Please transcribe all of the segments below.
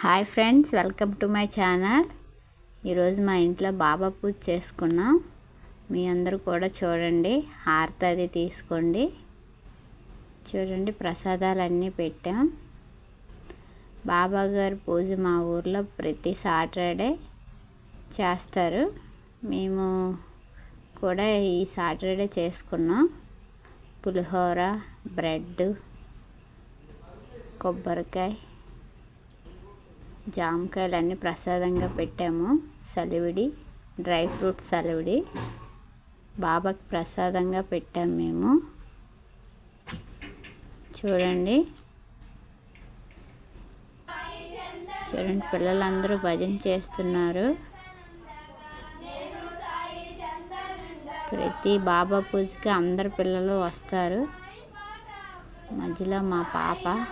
Hi friends welcome to my channel. ఈరోజు మా ఇంట్లో బాబా పూజ చేసుకున్నాం. మీ అందరూ కూడా చూడండి హారతి అది తీసుకోండి. చూడండి ప్రసాదాలు అన్నీ పెట్టాం. బాబా గారి పూజ మా ఊర్లో ప్రతి సాటర్డే చేస్తారు. మేము కూడా ఈ సాటర్డే చేసుకున్నాం. పులిహోర బ్రెడ్ కొబ్బరికాయ జామకాయలు అన్నీ ప్రసాదంగా పెట్టాము. సలివిడి డ్రై ఫ్రూట్స్ సలివిడి. బాబాకి ప్రసాదంగా పెట్టాము మేము. చూడండి. చూడండి పిల్లలందరూ భజన చేస్తున్నారు. ప్రతి బాబా పూజకి అందరు పిల్లలు వస్తారు. మధ్యలో మా పాప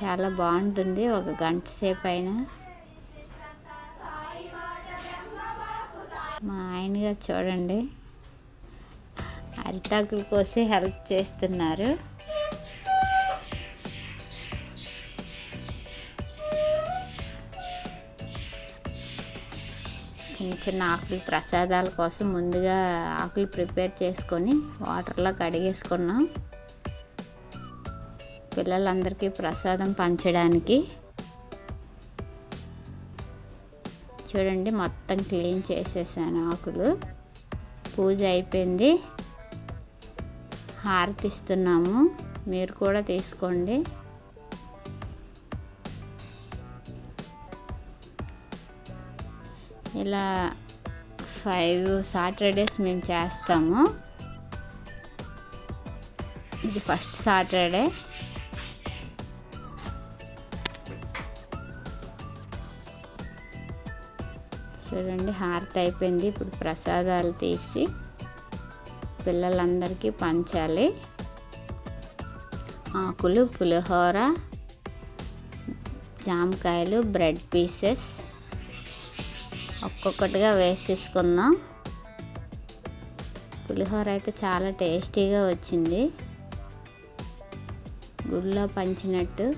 చాలా బాగుంటుంది ఒక గంట సేపు అయినా మా ఆయనగా చూడండి అరిటాకుల కోసి హెల్ప్ చేస్తున్నారు. చిన్న చిన్న ఆకులు ప్రసాదాల కోసం ముందుగా ఆకులు ప్రిపేర్ చేసుకొని వాటర్లో కడిగేసుకున్నాం. పిల్లలందరికీ ప్రసాదం పంచడానికి. చూడండి మొత్తం క్లీన్ చేసేసాను ఆకులు. పూజ అయిపోయింది. హారతిస్తున్నాము. మీరు కూడా తీసుకోండి. ఇలా ఫైవ్ సాటర్డేస్ మేము చేస్తాము. ఇది ఫస్ట్ సాటర్డే. చూడండి హారతి అయిపోయింది. ఇప్పుడు ప్రసాదాలు తీసి పిల్లలందరికీ పంచాలి. ఆకులు పులిహోర జామకాయలు బ్రెడ్ పీసెస్ ఒక్కొక్కటిగా వేసేసుకుందాం. పులిహోర అయితే చాలా టేస్టీగా వచ్చింది. గుళ్ళో పంచినట్టు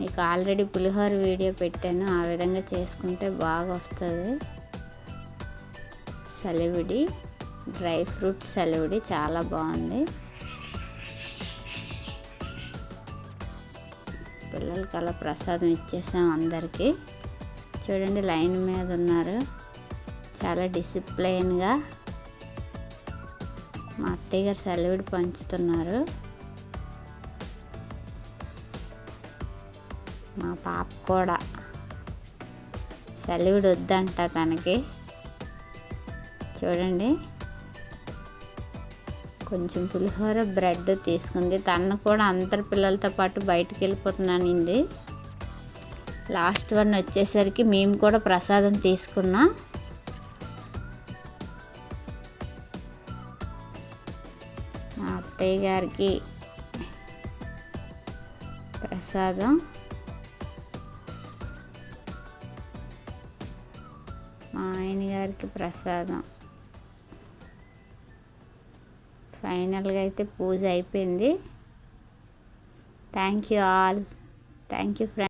మీకు ఆల్రెడీ పులిహోర వీడియో పెట్టాను. ఆ విధంగా చేసుకుంటే బాగా వస్తుంది సలివిడి డ్రై ఫ్రూట్ సలివిడి చాలా బాగుంది. పిల్లలకి అలా ప్రసాదం ఇచ్చేసాం అందరికీ. చూడండి లైన్ మీద ఉన్నారు. చాలా డిసిప్లైన్గా మా అత్తయ్య గారు సెలవిడి పంచుతున్నారు. మా పాప కూడా. సెలవుడు వద్దంట తనకి. చూడండి. కొంచెం పులిహోర బ్రెడ్ తీసుకుంది. తను కూడా అందరి పిల్లలతో పాటు బయటకు వెళ్ళిపోతున్నానింది లాస్ట్ వన్ వచ్చేసరికి మేము కూడా ప్రసాదం తీసుకున్నాం. మా అత్తయ్య గారికి ప్రసాదం. మా ఆయన గారికి ప్రసాదం. ఫైనల్గా అయితే పూజ అయిపోయింది. Thank you all. Thank you friend